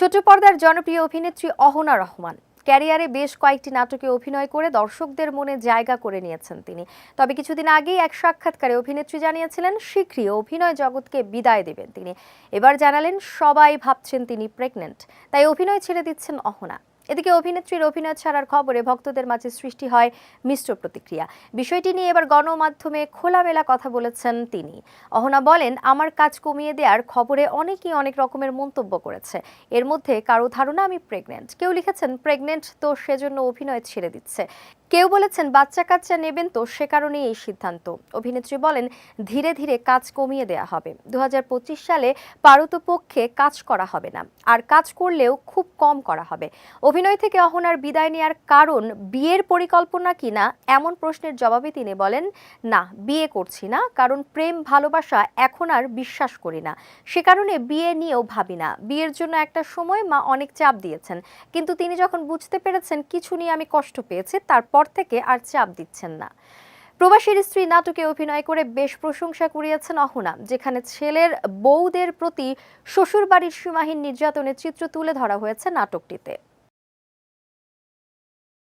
ছোট পর্দার জনপ্রিয় অভিনেত্রী অহনা রহমান। ক্যারিয়ারে বেশ কয়েকটি নাটকে অভিনয় করে দর্শকদের মনে জায়গা করে নিয়েছেন তিনি। তবে কিছুদিন আগেই এক সাক্ষাৎকারে অভিনেত্রী জানিয়েছিলেন, শীঘ্রই অভিনয় জগৎকে বিদায় দেবেন তিনি। এবার জানালেন, সবাই ভাবছেন তিনি প্রেগনেন্ট তাই অভিনয় ছেড়ে দিচ্ছেন অহনা। এদিকে অভিনেত্রীর অভিনয় ছাড়ার খবরে ভক্তদের মাঝে সৃষ্টি হয় মিশ্র প্রতিক্রিয়া। বিষয়টি নিয়ে এবার গণমাধ্যমে খোলামেলা কথা বলেছেন তিনি। অহনা বলেন, আমার কাজ কমিয়ে দেওয়ার খবরে অনেকেই অনেক রকমের মন্তব্য করেছে। এর মধ্যে কারও ধারণা আমি প্রেগনেন্ট কেউ লিখেছেন প্রেগনেন্ট তো সেজন্য অভিনয় ছেড়ে দিচ্ছে। কেউ বলেছেন বাচ্চা কাচ্চা নেবেন তো সে কারণেই এই সিদ্ধান্ত। অভিনেত্রী বলেন, ধীরে ধীরে কাজ কমিয়ে দেয়া হবে। দু হাজার পঁচিশ সালে পারতপক্ষে কাজ করা হবে না। আর কাজ করলেও খুব কম করা হবে। অভিনয় থেকে অহনার বিদায় নেওয়ার কারণ বিয়ের পরিকল্পনা কিনা এমন প্রশ্নের জবাবে তিনি বলেন, না, বিয়ে করছি না, কারণ প্রেম, ভালোবাসা এখন আর বিশ্বাস করি না। সে কারণে বিয়ে নিয়েও ভাবি না। বিয়ের জন্য একটা সময় মা অনেক চাপ দিয়েছেন। কিন্তু তিনি যখন বুঝতে পেরেছেন, কিছু নিয়ে আমি কষ্ট পেয়েছি, তারপর থেকে আর চাপ দিচ্ছেন না। প্রবাসীর স্ত্রী নাটকে অভিনয় করে বেশ প্রশংসা কুড়িয়েছেন অহনা, যেখানে ছেলের বউদের প্রতি শ্বশুরবাড়ির সীমাহীন নির্যাতনের চিত্র তুলে ধরা হয়েছে নাটকটিতে।